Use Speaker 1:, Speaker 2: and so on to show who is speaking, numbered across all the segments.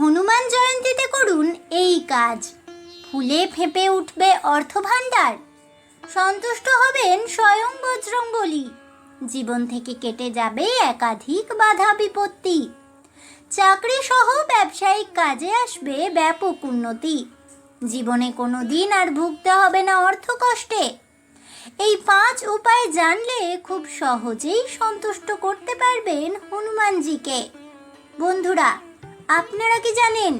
Speaker 1: হনুমান জয়ন্তীতে করুন এই কাজ। ফুলে ফেঁপে উঠবে অর্থভাণ্ডার। সন্তুষ্ট হবেন স্বয়ং বজরঙ্গলী। জীবন থেকে কেটে যাবে একাধিক বাধা বিপত্তি। চাকরি সহ ব্যবসায়িক কাজে আসবে ব্যাপক উন্নতি। জীবনে কোনো দিন আর ভুগতে হবে না অর্থ কষ্টে। এই পাঁচ উপায় জানলে খুব সহজেই সন্তুষ্ট করতে পারবেন হনুমানজিকে। বন্ধুরা আপনারা কি জানেন?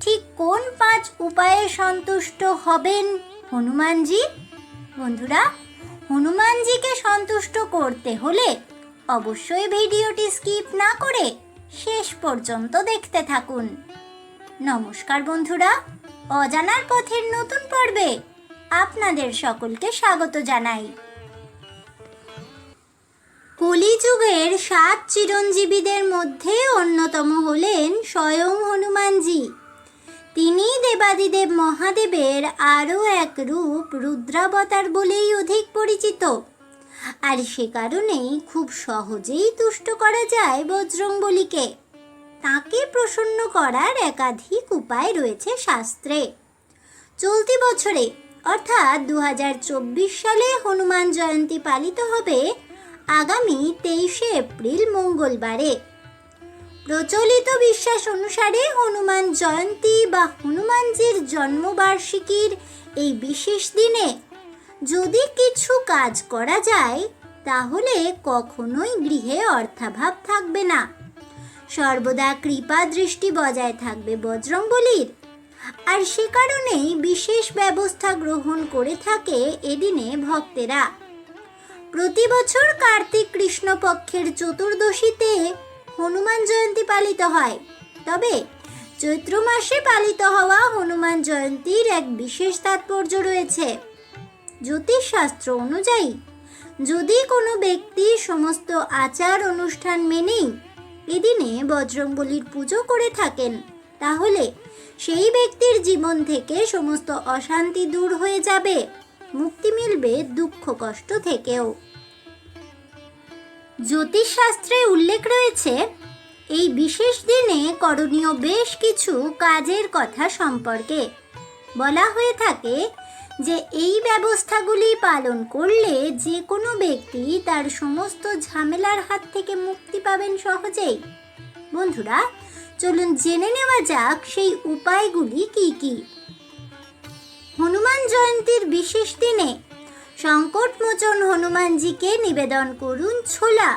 Speaker 1: ঠিক কোন পাঁচ উপায়ে সন্তুষ্ট হবেন হনুমানজি? বন্ধুরা, হনুমানজিকে সন্তুষ্ট করতে হলে অবশ্যই ভিডিওটি স্কিপ না করে শেষ পর্যন্ত দেখতে থাকুন। নমস্কার বন্ধুরা, অজানার পথের নতুন পর্বে আপনাদের সকলকে স্বাগত জানাই। কলিযুগের সাত চিরঞ্জীবীদের মধ্যে অন্যতম হলেন স্বয়ং হনুমানজি। তিনি দেবাদিদেব মহাদেবের আরও এক রূপ রুদ্রাবতার বলেই অধিক পরিচিত। আর সে কারণেই খুব সহজেই তুষ্ট করা যায় বজরংবলীকে। তাকে প্রসন্ন করার একাধিক উপায় রয়েছে শাস্ত্রে। চলতি বছরে, অর্থাৎ দু হাজার চব্বিশ সালে হনুমান জয়ন্তী পালিত হবে আগামী তেইশে এপ্রিল মঙ্গলবারে। প্রচলিত বিশ্বাস অনুসারে হনুমান জয়ন্তী বা হনুমানজির জন্মবার্ষিকীর এই বিশেষ দিনে যদি কিছু কাজ করা যায়, তাহলে কখনোই গৃহে অর্থাভাব থাকবে না। সর্বদা কৃপা দৃষ্টি বজায় থাকবে বজরংবলীর। আর সে কারণেই বিশেষ ব্যবস্থা গ্রহণ করে থাকে এদিনে ভক্তেরা। প্রতি বছর কার্তিক কৃষ্ণপক্ষের চতুর্দশীতে হনুমান জয়ন্তী পালিত হয়। তবে চৈত্র মাসে পালিত হওয়া হনুমান জয়ন্তীর এক বিশেষ তাৎপর্য রয়েছে। জ্যোতিষশাস্ত্র অনুযায়ী, যদি কোনো ব্যক্তি সমস্ত আচার অনুষ্ঠান মেনেই এদিনে বজরংবলীর পুজো করে থাকেন, তাহলে সেই ব্যক্তির জীবন থেকে সমস্ত অশান্তি দূর হয়ে যাবে। মুক্তি মিলবে দুঃখ, কষ্ট থেকেও। জ্যোতিষশাস্ত্রে উল্লেখ রয়েছে, এই বিশেষ দিনে করণীয় বেশ কিছু কাজের কথা সম্পর্কে। বলা হয়ে থাকে যে, এই ব্যবস্থাগুলি পালন করলে যে কোনো ব্যক্তি তার সমস্ত ঝামেলার হাত থেকে মুক্তি পাবেন সহজেই। বন্ধুরা, চলুন জেনে নেওয়া যাক সেই উপায়গুলি কি কি। হনুমান জয়ন্তীর বিশেষ দিনে সংকটমোচন হনুমানজিকে নিবেদন করুন ছোলা।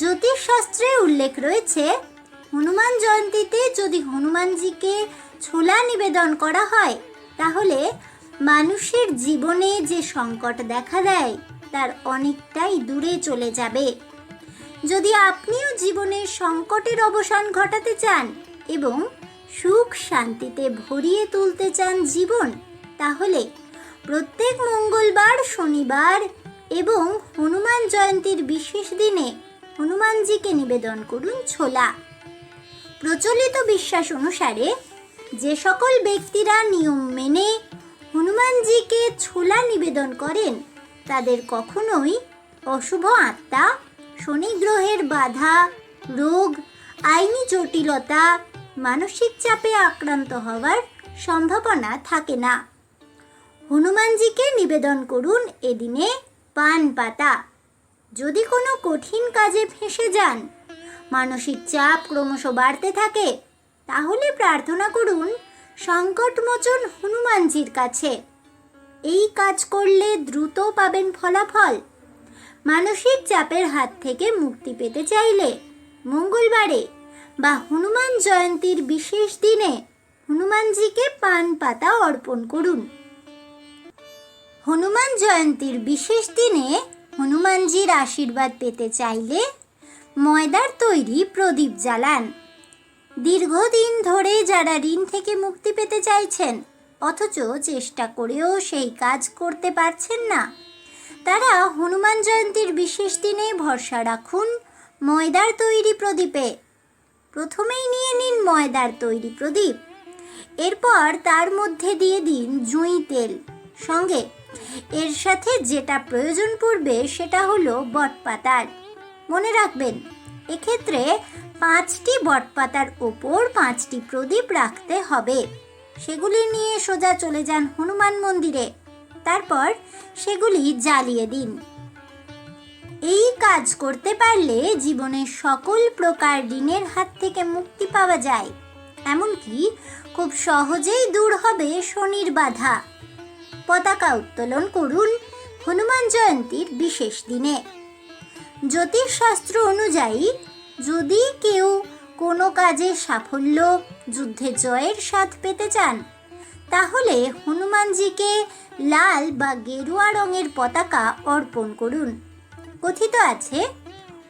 Speaker 1: জ্যোতিষশাস্ত্রে উল্লেখ রয়েছে, হনুমান জয়ন্তীতে যদি হনুমানজিকে ছোলা নিবেদন করা হয়, তাহলে মানুষের জীবনে যে সংকট দেখা দেয়, তার অনেকটাই দূরে চলে যাবে। যদি আপনিও জীবনের সংকটের অবসান ঘটাতে চান এবং সুখ শান্তিতে ভরিয়ে তুলতে চান জীবন তাহলে প্রত্যেক মঙ্গলবার, শনিবার এবং হনুমান জয়ন্তীর বিশেষ দিনে হনুমানজিকে নিবেদন করুন ছোলা। প্রচলিত বিশ্বাস অনুসারে যে সকল ব্যক্তিরা নিয়ম মেনে হনুমানজিকে ছোলা নিবেদন করেন, তাদের কখনোই অশুভ আত্মা, শনি গ্রহের বাধা, রোগ, আইনি জটিলতা, মানসিক চাপে আক্রান্ত হওয়ার সম্ভাবনা থাকে না। হনুমানজিকে নিবেদন করুন এদিনে পান পাতা। যদি কোনো কঠিন কাজে ফেঁসে যান, মানসিক চাপ ক্রমশ বাড়তে থাকে, তাহলে প্রার্থনা করুন সংকটমোচন হনুমানজির কাছে। এই কাজ করলে দ্রুত পাবেন ফলাফল। মানসিক চাপের হাত থেকে মুক্তি পেতে চাইলে মঙ্গলবারে বা হনুমান জয়ন্তীর বিশেষ দিনে হনুমানজিকে পান পাতা অর্পণ করুন। হনুমান জয়ন্তীর বিশেষ দিনে হনুমানজির আশীর্বাদ পেতে চাইলে ময়দার তৈরি প্রদীপ জ্বালান। দীর্ঘদিন ধরে যারা ঋণ থেকে মুক্তি পেতে চাইছেন, অথচ চেষ্টা করেও সেই কাজ করতে পারছেন না, তারা হনুমান জয়ন্তীর বিশেষ দিনে ভরসা রাখুন ময়দার তৈরি প্রদীপে। প্রথমেই নিয়ে নিন ময়দার তৈরি প্রদীপ। এরপর তার মধ্যে দিয়ে দিন জুঁই তেল। সঙ্গে এর সাথে যেটা প্রয়োজন পড়বে সেটা হলো বটপাতার। মনে রাখবেন, এক্ষেত্রে পাঁচটি বটপাতার ওপর পাঁচটি প্রদীপ রাখতে হবে। সেগুলি নিয়ে সোজা চলে যান হনুমান মন্দিরে। তারপর সেগুলি জ্বালিয়ে দিন। এই কাজ করতে পারলে জীবনের সকল প্রকার ঋণের হাত থেকে মুক্তি পাওয়া যায়। এমনকি খুব সহজেই দূর হবে শনির বাধা। পতাকা উত্তোলন করুন হনুমান জয়ন্তীর বিশেষ দিনে। জ্যোতিষশাস্ত্র অনুযায়ী, যদি কেউ কোনো কাজে সাফল্য, যুদ্ধে জয়ের স্বাদ পেতে চান, তাহলে হনুমানজিকে লাল বা গেরুয়া রঙের পতাকা অর্পণ করুন। কথিত আছে,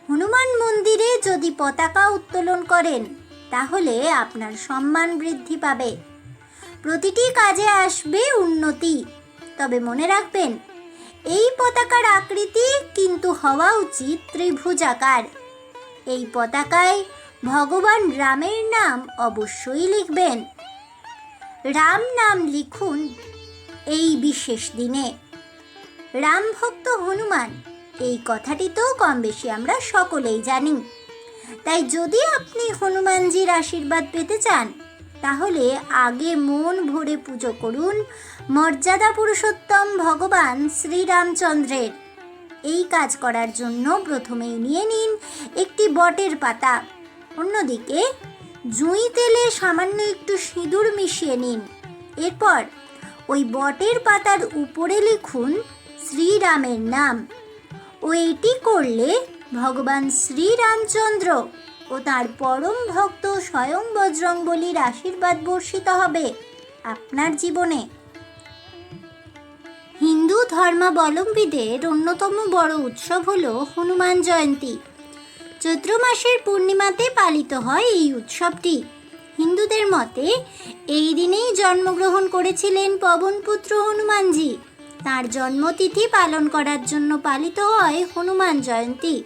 Speaker 1: হনুমান মন্দিরে যদি পতাকা উত্তোলন করেন, তাহলে আপনার সম্মান বৃদ্ধি পাবে। প্রতিটি কাজে আসবে উন্নতি। তবে মনে রাখবেন, এই পতাকার আকৃতি কিন্তু হওয়া উচিত ত্রিভুজাকার। এই পতাকায় ভগবান রামের নাম অবশ্যই লিখবেন। রাম নাম লিখুন এই বিশেষ দিনে। রাম ভক্ত হনুমান, এই কথাটি তো কম বেশি আমরা সকলেই জানি। তাই যদি আপনি হনুমানজির আশীর্বাদ পেতে চান তাহলে আগে মন ভরে পুজো করুন মর্যাদা পুরুষোত্তম ভগবান শ্রীরামচন্দ্রের। এই কাজ করার জন্য প্রথমেই নিয়ে নিন একটি বটের পাতা। অন্যদিকে জুঁই তেলে সামান্য একটু সিঁদুর মিশিয়ে নিন। এরপর ওই বটের পাতার উপরে লিখুন শ্রীরামের নাম। ও এটি করলে ভগবান শ্রীরামচন্দ্র ও তার পরম ভক্ত স্বয়ং বজরংবলীর আশীর্বাদ বর্ষিত হবে আপনার জীবনে। হিন্দু ধর্মাবলম্বীদের অন্যতম বড় উৎসব হল হনুমান জয়ন্তী। চৈত্র মাসের পূর্ণিমাতে পালিত হয় এই উৎসবটি। হিন্দুদের মতে, এই দিনেই জন্মগ্রহণ করেছিলেন পবনপুত্র হনুমানজি। তার জন্মতিথি পালন করার জন্য পালিত হয় হনুমান জয়ন্তী।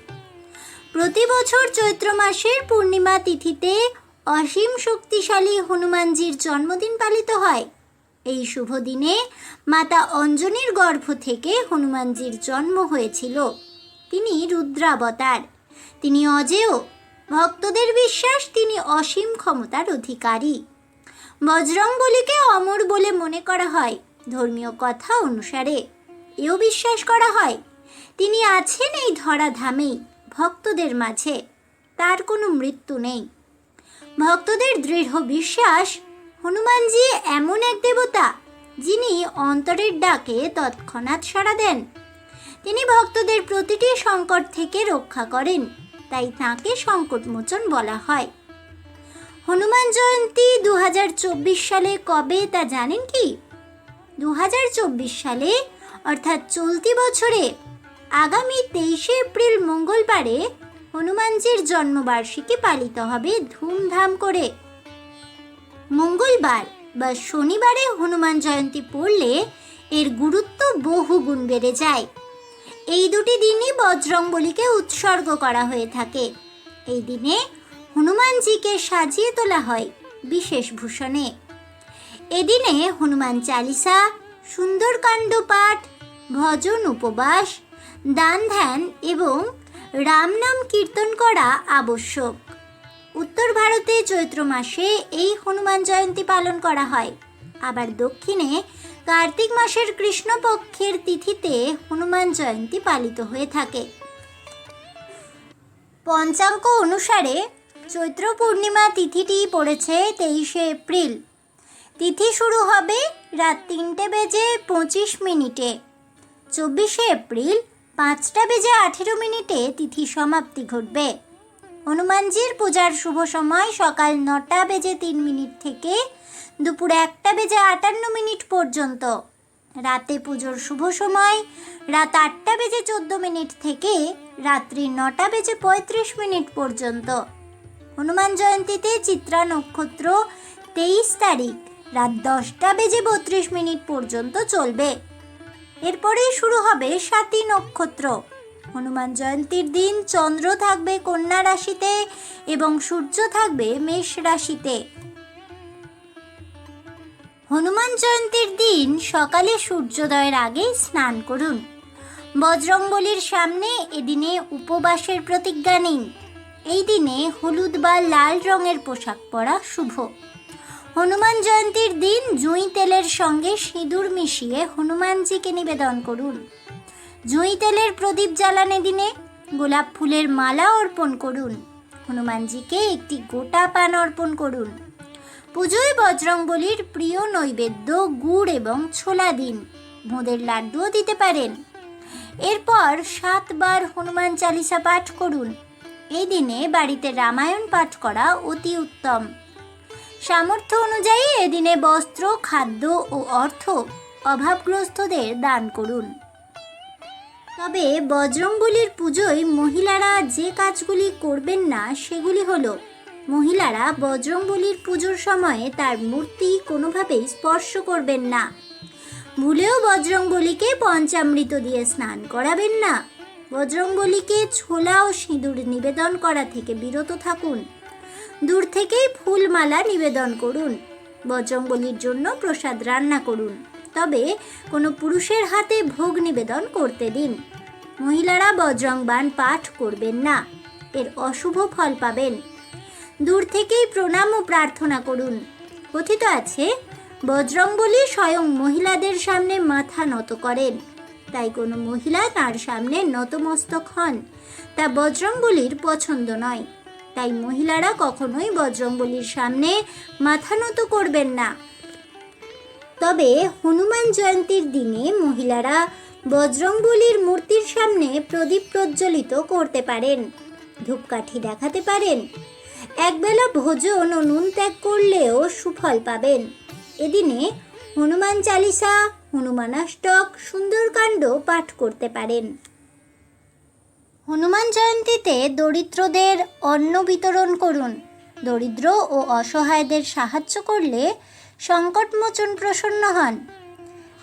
Speaker 1: প্রতি বছর চৈত্র মাসের পূর্ণিমা তিথিতে অসীম শক্তিশালী হনুমানজির জন্মদিন পালিত হয়। এই শুভ দিনে মাতা অঞ্জনীর গর্ভ থেকে হনুমানজির জন্ম হয়েছিল। তিনি রুদ্রাবতার। তিনি অজেয়। ভক্তদের বিশ্বাস তিনি অসীম ক্ষমতার অধিকারী। বজরংবলীকে অমর বলে মনে করা হয় ধর্মীয় কথা অনুসারে। এও বিশ্বাস করা হয়, তিনি আছেন এই ধরাধামেই। ভক্তদের মাঝে তার কোনো মৃত্যু নেই। ভক্তদের দৃঢ় বিশ্বাস, হনুমানজি এমন এক দেবতা যিনি অন্তরের ডাকে তৎক্ষণাৎ সাড়া দেন। তিনি ভক্তদের প্রতিটি সংকট থেকে রক্ষা করেন, তাই তাঁকে সংকটমোচন বলা হয়। হনুমান জয়ন্তী দু হাজার চব্বিশ সালে কবে তা জানেন কি? দু হাজার চব্বিশ সালে, অর্থাৎ চলতি বছরে আগামী তেইশে এপ্রিল মঙ্গলবারে হনুমানজির জন্মবার্ষিকী পালিত হবে ধুমধাম করে। মঙ্গলবার বা শনিবারে হনুমান জয়ন্তী পড়লে এর গুরুত্ব বহু গুণ বেড়ে যায়। এই দুটি দিনই বজরংবলীকে উৎসর্গ করা হয়ে থাকে। এই দিনে হনুমানজিকে সাজিয়ে তোলা হয় বিশেষ ভূষণে। এদিনে হনুমান চালিসা, সুন্দরকাণ্ড পাঠ, ভজন উপবাস দান, ধ্যান এবং রাম নাম কীর্তন করা আবশ্যক। উত্তর ভারতে চৈত্র মাসে এই হনুমান জয়ন্তী পালন করা হয়। আবার দক্ষিণে কার্তিক মাসের কৃষ্ণপক্ষের তিথিতে হনুমান জয়ন্তী পালিত হয়ে থাকে। পঞ্চাঙ্গ অনুসারে চৈত্র পূর্ণিমা তিথিটি পড়েছে তেইশে এপ্রিল। তিথি শুরু হবে রাত তিনটে বেজে পঁচিশ মিনিটে। চব্বিশে এপ্রিল পাঁচটা বেজে আঠেরো মিনিটে তিথি সমাপ্তি ঘটবে। হনুমানজির পূজার শুভ সময় সকাল নটা বেজে তিন মিনিট থেকে দুপুর একটা বেজে আটান্ন মিনিট পর্যন্ত। রাতে পুজোর শুভ সময় রাত আটটা বেজে চোদ্দ মিনিট থেকে রাত্রি নটা বেজে পঁয়ত্রিশ মিনিট পর্যন্ত। হনুমান জয়ন্তীতে চিত্রা নক্ষত্র তেইশ তারিখ রাত দশটা বেজে বত্রিশ মিনিট পর্যন্ত চলবে। এরপরেই শুরু হবে সাতী নক্ষত্র। হনুমান জয়ন্তীর দিন চন্দ্র থাকবে কন্যা রাশিতে এবং সূর্য থাকবে মেষ রাশিতে। হনুমান জয়ন্তীর দিন সকালে সূর্যোদয়ের আগে স্নান করুন। বজরংবলীর সামনে এদিনে উপবাসের প্রতিজ্ঞা নিন। এই দিনে হলুদ বা লাল রঙের পোশাক পরা শুভ। হনুমান জয়ন্তীর দিন জুঁই তেলের সঙ্গে সিঁদুর মিশিয়ে হনুমানজিকে নিবেদন করুন। জুঁই তেলের প্রদীপ জ্বালানে দিনে গোলাপ ফুলের মালা অর্পণ করুন। হনুমানজিকে একটি গোটা পান অর্পণ করুন। পুজোয় বজরংবলির প্রিয় নৈবেদ্য, গুড় এবং ছোলা দিন। বোঁদের লাড্ডুও দিতে পারেন। এরপর সাতবার হনুমান চালিসা পাঠ করুন। এই দিনে বাড়িতে রামায়ণ পাঠ করা অতি উত্তম। সামর্থ্য অনুযায়ী এদিনে বস্ত্র, খাদ্য ও অর্থ অভাবগ্রস্তদের দান করুন। তবে বজরংবলির পুজোয় মহিলারা যে কাজগুলি করবেন না, সেগুলি হলো, মহিলারা বজরংবলির পুজোর সময়ে তার মূর্তি কোনোভাবেই স্পর্শ করবেন না। ভুলেও বজরংবলিকে পঞ্চামৃত দিয়ে স্নান করাবেন না। বজরংবলিকে ছোলা ও সিঁদুর নিবেদন করা থেকে বিরত থাকুন। দূর থেকেই ফুলমালা নিবেদন করুন। বজরংবলির জন্য প্রসাদ রান্না করুন। তবে কোনো পুরুষের হাতে ভোগ নিবেদন করতে দিন। মহিলারা বজরংবান পাঠ করবেন না। এর অশুভ ফল পাবেন। দূর থেকেই প্রণাম ও প্রার্থনা করুন। কথিত আছে বজরংবলী স্বয়ং মহিলাদের সামনে মাথা নত করেন। তাই কোনো মহিলা তার সামনে নতমস্তক হন। তা বজরংবলীর পছন্দ নয়। তাই মহিলারা কখনোই বজরংবলীর সামনে মাথা নত করবেন না। তবে হনুমান জয়ন্তীর দিনে মহিলারা বজরংবলীর মূর্তির সামনে প্রদীপ প্রজ্বলিত করতে পারেন, ধূপকাঠি দেখাতে পারেন। একবেলা ভোজন ও নুন ত্যাগ করলেও সুফল পাবেন। এদিনে হনুমান চালিসা, হনুমানাষ্টক, সুন্দরকাণ্ড পাঠ করতে পারেন। হনুমান জয়ন্তীতে দরিদ্রদের অন্ন বিতরণ করুন। দরিদ্র ও অসহায়দের সাহায্য করলে সংকটমোচন প্রসন্ন হন।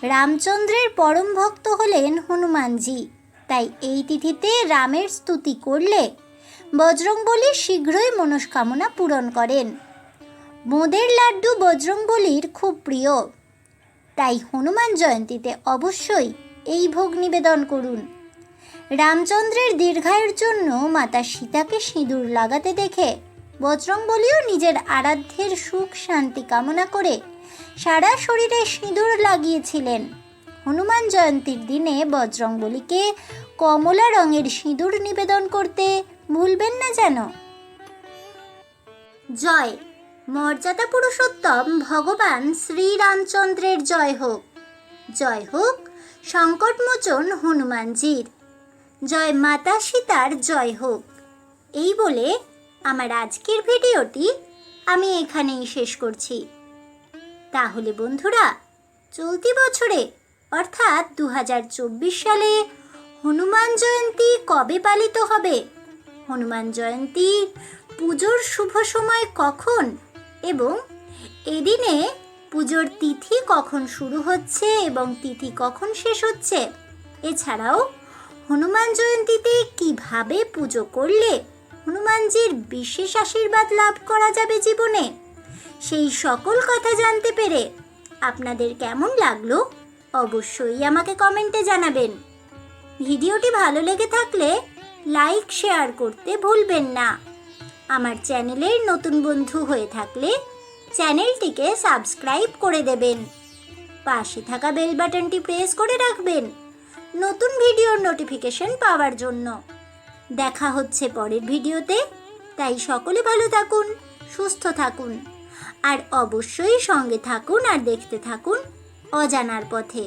Speaker 1: রামচন্দ্রের পরম ভক্ত হলেন হনুমানজি। তাই এই তিথিতে রামের স্তুতি করলে বজরংবলী শীঘ্রই মনস্কামনা পূরণ করেন। বোঁদের লাড্ডু বজরংবলীর খুব প্রিয়। তাই হনুমান জয়ন্তীতে অবশ্যই এই ভোগ নিবেদন করুন। রামচন্দ্রের দীর্ঘায়ুর জন্য মাতা সীতাকে সিঁদুর লাগাতে দেখে বজরংবলীও নিজের আরাধ্যের সুখ শান্তি কামনা করে সারা শরীরে সিঁদুর লাগিয়েছিলেন। হনুমান জয়ন্তীর দিনে বজরংবলীকে কমলা রঙের সিঁদুর নিবেদন করতে ভুলবেন না যেন। জয়। মর্যাদা পুরুষোত্তম, ভগবান শ্রীরামচন্দ্রের জয় হোক। জয় হোক সংকটমোচন হনুমানজির। জয় মাতা সীতার জয় হোক। এই বলে আমার আজকের ভিডিওটি আমি এখানেই শেষ করছি। তাহলে বন্ধুরা, চলতি বছরে, অর্থাৎ দু হাজার চব্বিশ সালে হনুমান জয়ন্তী কবে পালিত হবে? হনুমান জয়ন্তী পুজোর শুভ সময় কখন এবং এদিনে পুজোর তিথি কখন শুরু হচ্ছে এবং তিথি কখন শেষ হচ্ছে? এছাড়াও হনুমান জয়ন্তীতে কীভাবে পুজো করলে হনুমানজির বিশেষ আশীর্বাদ লাভ করা যাবে জীবনে? সেই সকল কথা জানতে পেরে আপনাদের কেমন লাগল অবশ্যই আমাকে কমেন্টে জানাবেন। ভিডিওটি ভালো লেগে থাকলে লাইক, শেয়ার করতে ভুলবেন না। আমার চ্যানেলের নতুন বন্ধু হয়ে থাকলে চ্যানেলটিকে সাবস্ক্রাইব করে দেবেন। পাশে থাকা বেল বাটনটি প্রেস করে রাখবেন। নতুন ভিডিওর নোটিফিকেশন পাওয়ার জন্য। দেখা হচ্ছে পরের ভিডিওতে। তাই সকলে ভালো থাকুন, সুস্থ থাকুন। আর অবশ্যই সঙ্গে থাকুন আর দেখতে থাকুন অজানার পথে।